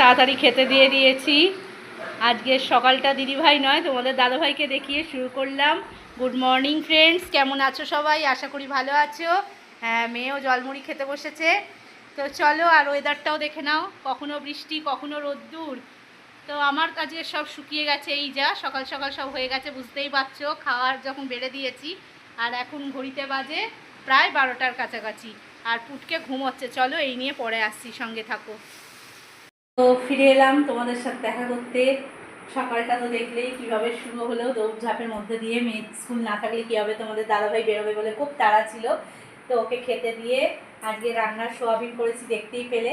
তাড়াতাড়ি খেতে দিয়ে দিয়েছি। আজকে সকালটা দিদিভাই নয়, তোমাদের দাদাভাইকে দেখিয়ে শুরু করলাম। গুড মর্নিং ফ্রেন্ডস কেমন আছো সবাই? আশা করি ভালো আছো। হ্যাঁ মেয়েও জলমুড়ি খেতে বসেছে। তো চলো, আর ওয়েদারটাও দেখে নাও। কখনো বৃষ্টি, কখনো রোদ্দুর। তো আমার কাজে সব শুকিয়ে গেছে এই যা। সকাল সকাল সব হয়ে গেছে, বুঝতেই পারছ। খাওয়ার যখন বেড়ে দিয়েছি, আর এখন ঘড়িতে বাজে প্রায় বারোটার কাছাকাছি। আর পুটকে ঘুমোচ্ছে চলো, এই নিয়ে পরে আসছি। সঙ্গে থাকো। তো ফিরে এলাম তোমাদের সাথে দেখা করতে। সকালটা তো দেখলেই কীভাবে শুরু হলো, দৌড়ঝাঁপের মধ্যে দিয়ে মেয়ে স্কুল না থাকলে কী হবে, তোমাদের দাদাভাই বেরোবে বলে খুব তাড়া ছিল। তো ওকে খেতে দিয়ে আজকে রান্নার সোয়াবিন করেছি দেখতেই পেলে,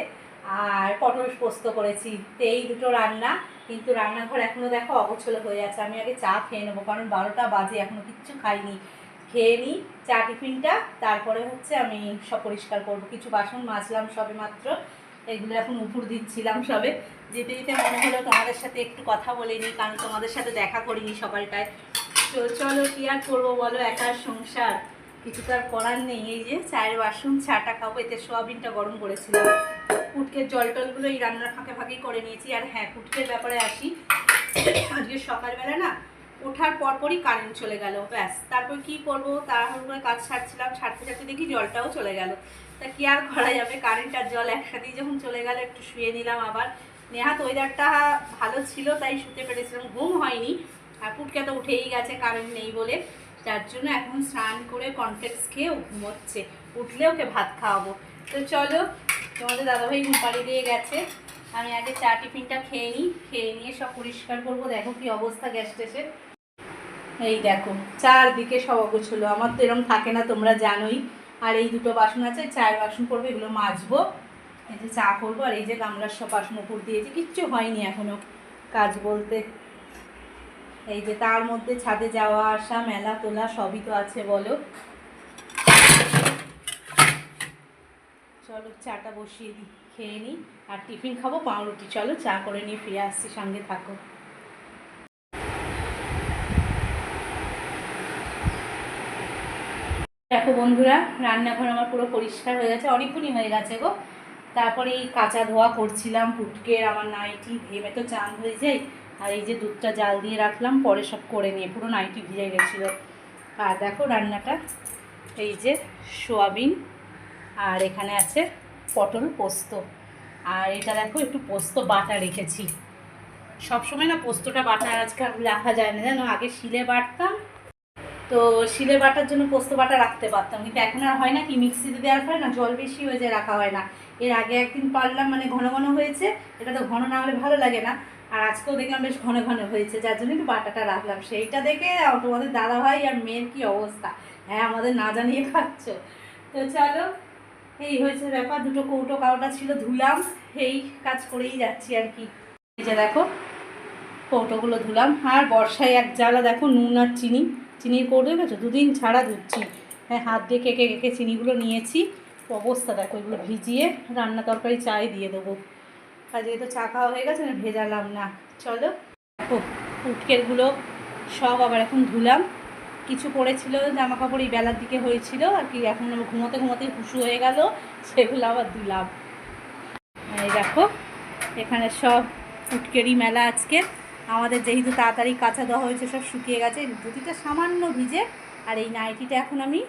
আর পটল পোস্ত করেছি। তো এই দুটো রান্না, কিন্তু রান্নাঘর এখনও দেখো অগোছলো হয়ে আছে। আমি আগে চা খেয়ে নেব, কারণ বারোটা বাজে এখনও কিচ্ছু খাইনি। খেয়ে নিই চা টিফিনটা, তারপরে হচ্ছে আমি সব পরিষ্কার করব। কিছু বাসন মাজলাম সবে মাত্র এগুলো এখন উপর দিচ্ছিলাম সবে। যেতে যেতে মনে হলো তোমাদের সাথে একটু কথা বলে নিই, কারণ তোমাদের সাথে দেখা করিনি সকালটায়। তো চলো, কি আর করব বলো? একার সংসার, কিছু তো আর করার নেই। এই যে চায়ের বাসন, চাটা খাব, এতে সোয়াবিনটা গরম করেছিলাম। পুটকের জল টলগুলো এই রান্নার ফাঁকে ফাঁকেই করে নিয়েছি। আর হ্যাঁ কুটকের ব্যাপারে আসি। আজকে সকালবেলা না ওঠার পরপরই কারেন্ট চলে গেল, ব্যাস। তারপর কি করব? তাড়াহুড়ো করে কাজ ছাড়ছিলাম, ছাড়তে ছাড়তে দেখি জলটাও চলে গেল। তা কি আর করা যাবে? কারেন্ট আর জল একসাথেই যখন চলে গেল, একটু শুয়ে নিলাম আবার। নেহাত ওয়েদারটা ভালো ছিল, তাই শুতে পেরেছিলাম। ঘুম হয়নি, আর পুটকে তো উঠেই গেছে কারেন্ট নেই বলে। যার জন্য এখন স্নান করে কনফ্লেক্স খেয়ে ঘুমোচ্ছে। উঠলে ওকে ভাত খাওয়াবো। তো চলো, তোমাদের দাদাভাই ঘুম দিয়ে গেছে। আমি আগে চা টিফিনটা খেয়ে নিই, খেয়ে নিয়ে সব পরিষ্কার করব। দেখো কি অবস্থা গ্যাস স্টেশন এই দেখো, চারদিকে সব অগোছলো। আমার তো এরকম থাকে না, তোমরা জানোই। আর এই দুটো বাসন আছে, চায়ের বাসন করব, এগুলো মাজবো। এই যে চা করব, আর এই যে গামলার সব বাসন উপর দিয়েছি। কিচ্ছু হয়নি এখনও কাজ বলতে। এই যে তার মধ্যে ছাদে যাওয়া, আসা, মেলা তোলা, সবই তো আছে, বলো। চলো চাটা বসিয়ে দিই, খেয়ে নিই। আর টিফিন খাব, পাউরুটি। চলো চা করে নিয়ে ফিরে আসছি, সঙ্গে থাকো দেখো বন্ধুরা, রান্নাঘর আমার পুরো পরিষ্কার হয়ে গেছে, অনেকক্ষণই হয়ে গেছে গো। তারপরে এই কাঁচা ধোয়া করছিলাম, পুটকের, আমার নাইটি ঘেমে তো চান হয়ে যায়। আর এই যে দুধটা জাল দিয়ে রাখলাম, পরে সব করে নিয়ে, পুরো নাইটি ভিজে গেছিল আর দেখো রান্নাটা, এই যে সোয়াবিন, আর এখানে আছে পটল পোস্ত। আর এটা দেখো, একটু পোস্ত বাটা রেখেছি। সবসময় না পোস্তটা বাটা আজকাল রাখা যায় না, জানো? আগে শিলে বাটতাম তো শিলে বাটার জন্য পোস্ত বাটা রাখতে পারতাম। কিন্তু এখন আর হয় না কি, মিক্সিতে দেওয়ার পরে না জল বেশি হয়ে যায়, রাখা হয় না। এর আগে একদিন পারলাম মানে ঘন ঘন হয়েছে, এটা তো ঘন না হলে ভালো লাগে না। আর আজকেও দেখলাম বেশ ঘন ঘন হয়েছে, যার জন্য একটু বাটাটা রাখলাম। সেইটা দেখে তোমাদের দাদা ভাই আর মেয়ের কি অবস্থা? হ্যাঁ আমাদের না জানিয়ে খাচ্ছ। তো চলো, এই হয়েছে ব্যাপার। দুটো কৌটো কাউটা ছিল, ধুলাম, এই কাজ করেই যাচ্ছি আর কি। এই যে দেখো, কৌটোগুলো ধুলাম। আর বর্ষায় এক জ্বালা দেখো, নুন আর চিনি। চিনির কৌটো দেখেছ দুদিন ছাড়া ধুচ্ছি হ্যাঁ হাত দিয়ে কেকে কেকে চিনিগুলো নিয়েছি। অবস্থা দেখো এগুলো ভিজিয়ে রান্না তরকারি চাই দিয়ে দেবো। আর যেহেতু চা খাওয়া হয়ে গেছে না ভেজালাম না। চলো, দেখো উটকেরগুলো সব আবার এখন ধুলাম। কিছু পড়েছিল জামা কাপড় এই বেলার দিকে হয়েছিল, আর কি এখন ঘুমোতে ঘুমোতেই হুশু হয়ে গেল, সেগুলো আবার ধুলাম। এই দেখো, এখানে সব ফুটকেরি মেলা আজকে। আমাদের যেহেতু তাড়াতাড়ি কাঁচা দেওয়া হয়েছে সব শুকিয়ে গেছে ধুতিটা সামান্য ভিজে আর এই নাইটিটা এখন আমি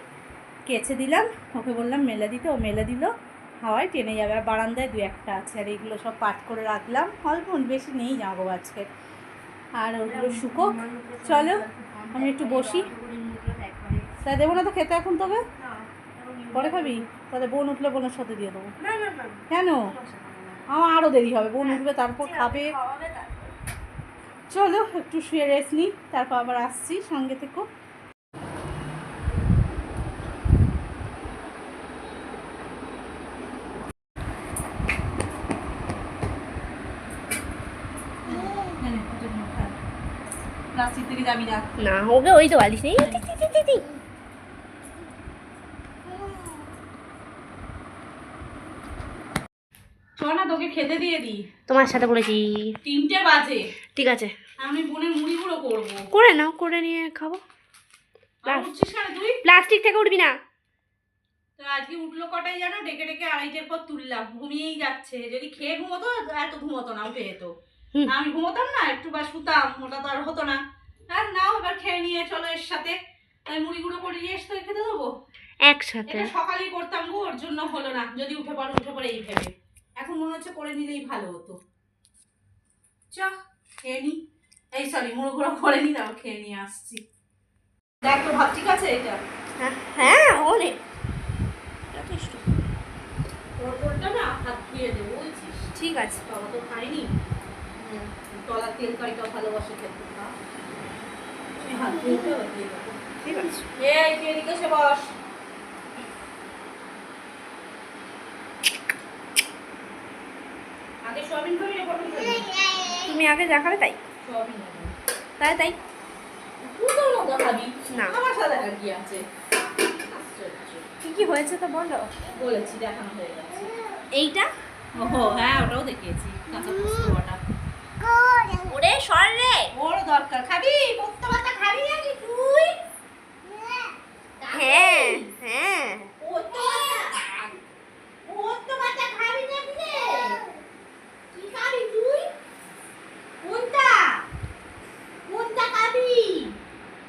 কেচে দিলাম। ওকে বললাম মেলে দিতে ও মেলে দিল হাওয়ায় টেনে যাবে। আর বারান্দায় দু একটা আছে আর এইগুলো সব পাট করে রাখলাম। অল্প বেশি নেই যাব আজকে। আর ওগুলো শুকো চলো আমি একটু বসি। তা দেবো না তো খেতে এখন তবে পরে খাবি? তাহলে বোন উঠলে বোনের সাথে দিয়ে দেবো। কেন? আমার আরও দেরি হবে। বোন উঠবে তারপর খাবে। চলো, একটু শুয়ে রেস্ট নিই, তারপর আবার আসছি সঙ্গে থেকো থেকে যাবি না না, ওকে, ওই তো বালিশ। নেই খেতে দিয়ে দিই। তোমার সাথে বলেছি। তিনটে বাজে। ঠিক আছে। আমি বোনের মুড়ি গুঁড়ো করব। করে নাও করে নিয়ে খাব। প্লাস্টিক থেকে উঠবি না। তো আজকে উঠল কটায় জানো? ডেকে ডেকে আড়াইটের পর তুললাম। ঘুমিয়েই যাচ্ছে। যদি খেয়ে ঘুমোতো এত ঘুমোতো না উঠে যেত। আমি ঘুমোতাম না একটু বা শুতাম ওটা তো আর হতো না। আর নাও এবার খেয়ে নিয়ে চলো এর সাথে। আমি মুড়ি গুঁড়ো করে নিয়ে এসে খেতে দেবো? একসাথে। সকালেই করতাম গো ওর জন্য হলো না। যদি উঠে পড়ো উঠে পড়ে এই ভেবে। এখন মনে হচ্ছে করে নিলেই ভালো হতো। চ খেয়ে নি। এই সরি মুড়ো গুঁড়ো করে নি তারপর খেয়ে নিয়ে আসছি। দেখ তো ভাব ঠিক আছে এটা? হ্যাঁ অনেক যথেষ্ট। ওর না হাত ধুয়ে দেবো বলছিস ঠিক আছে। বাবা তো খাইনি তলা তেল কারিটাও ভালোবাসে খেতে হাত ধুয়ে। ঠিক আছে। এই তুই এদিকে এসে বস আগে সোয়াবিন খাবি না পটল খাবি তুমি আগে দেখাবে তাই? তাই তাই? না। আমার সাথে কি আছে? কি কি হয়েছে তো বলো? বলেছি দেখানো হয়ে গেছে। এইটা? ওহো হ্যাঁ ওটাও দেখিয়েছি। কাঁচা পোস্ত বাটা। ওরে সর রে! ওর দরকার। খাবি? পোস্ত খাবি নাকি তুই হ্যাঁ হ্যাঁ পোস্ত বাটা পোস্ত বাটা খাবি নাকি রে কি খাবি তুই কোনটা কোনটা খাবি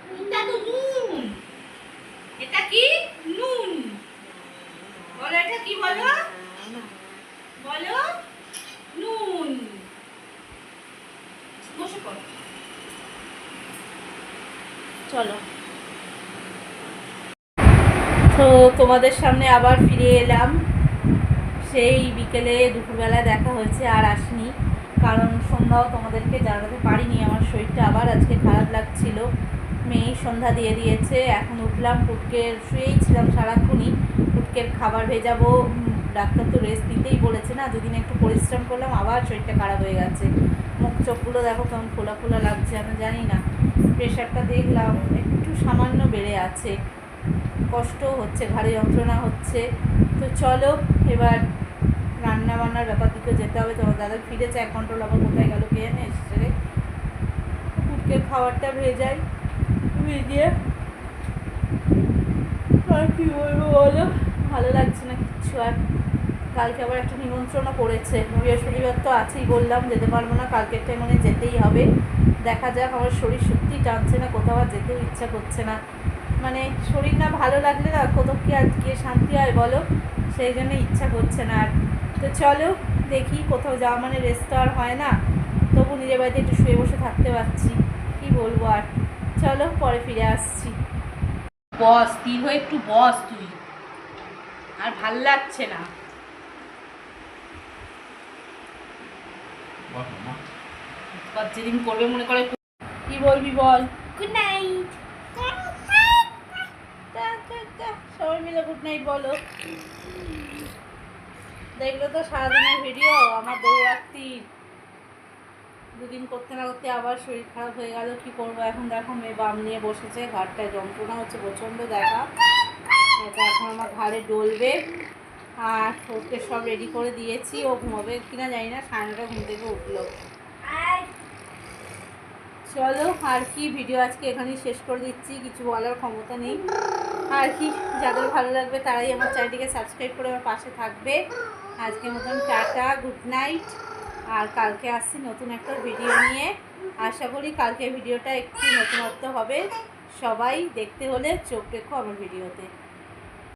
কোনটা তো নুন এটা কি নুন বলো এটা কি বলো বলো নুন বসে পড়ো চলো তো তোমাদের সামনে আবার ফিরে এলাম। সেই বিকেলে দুপুরবেলা দেখা হয়েছে আর আসনি, কারণ সন্ধ্যাও তোমাদেরকে জানাতে পারিনি, আমার শরীরটা আবার আজকে খারাপ লাগছিল। মেয়েই সন্ধ্যা দিয়ে দিয়েছে, এখন উঠলাম, পুটকের শুয়েই ছিলাম সারাক্ষণই। পুটকের খাবার ভেজাবো ডাক্তার তো রেস্ট দিতেই বলেছে না, দুদিন একটু পরিশ্রম করলাম, আবার শরীরটা খারাপ হয়ে গেছে। মুখ চোখগুলো দেখো কেমন খোলা খোলা লাগছে, আমি জানি না। প্রেশারটা দেখলাম, একটু সামান্য বেড়ে আছে। কষ্ট হচ্ছে, ঘাড়ে যন্ত্রণা হচ্ছে। তো চলো, এবার রান্না বান্নার ব্যাপার দিকে যেতে হবে। তোমার দাদা ফিরেছে, এক ঘণ্টা আবার কোথায় গেল কে জানে এসে রে। কুটকের খাবারটা ভেজাই। ভেজে আর কি বলব বলো? ভালো লাগছে না কিচ্ছু আর। কালকে আবার একটা নিমন্ত্রণও পড়েছে বৃহস্পতিবার তো আছেই বললাম, যেতে পারব না। কালকেরটা মানে যেতেই হবে। দেখা যাক, আমার শরীর সত্যি টানছে না, কোথাও যেতেও ইচ্ছা করছে না। মানে শরীর না ভালো লাগলে না কোথাও কি আর গিয়ে শান্তি হয় বলো? সেই জন্য ইচ্ছা করছে না আর। তো চলো দেখি কোথাও যাওয়া মানে রেস্ট তো আর হয় না। তবু নিজের বাড়িতে একটু শুয়ে বসে থাকতে পারছি। কি বলব আর? চলো পরে ফিরে আসছি। বস স্থির হয়ে একটু বস তুই। আর ভালো লাগছে না। যেদিন করবে মনে করে কি বলবি বল? গুড নাইট সবাই মিলে গুড নাইট বলো। দেখল তো সারাদিনের ভিডিও আমার দৌড়াত্তির দুদিন করতে না করতে আবার শরীর খারাপ হয়ে গেল, কি করব? এখন দেখো মেয়ে বাম নিয়ে বসেছে ঘাটটায় যন্ত্রণা হচ্ছে, প্রচণ্ড দেখা এটা এখন আমার ঘাড়ে ডলবে। আর ওকে সব রেডি করে দিয়েছি, ও ঘুমাবে কিনা জানি না, সাড়ে নটা ঘুম থেকে উঠল। চলো, আর কি ভিডিও আজকে এখানেই শেষ করে দিচ্ছি, কিছু বলার ক্ষমতা নেই। আর কি, যাদের ভালো লাগবে তারাই আমার চ্যানেলটিকে সাবস্ক্রাইব করে আমার পাশে থাকবে। আজকের মতন টাটা গুড নাইট আর কালকে আসছি নতুন একটা ভিডিও নিয়ে। আশা করি কালকে ভিডিওটা একটু নতুনত্ব হবে। সবাই দেখতে হলে চোখ রেখো আমার ভিডিওতে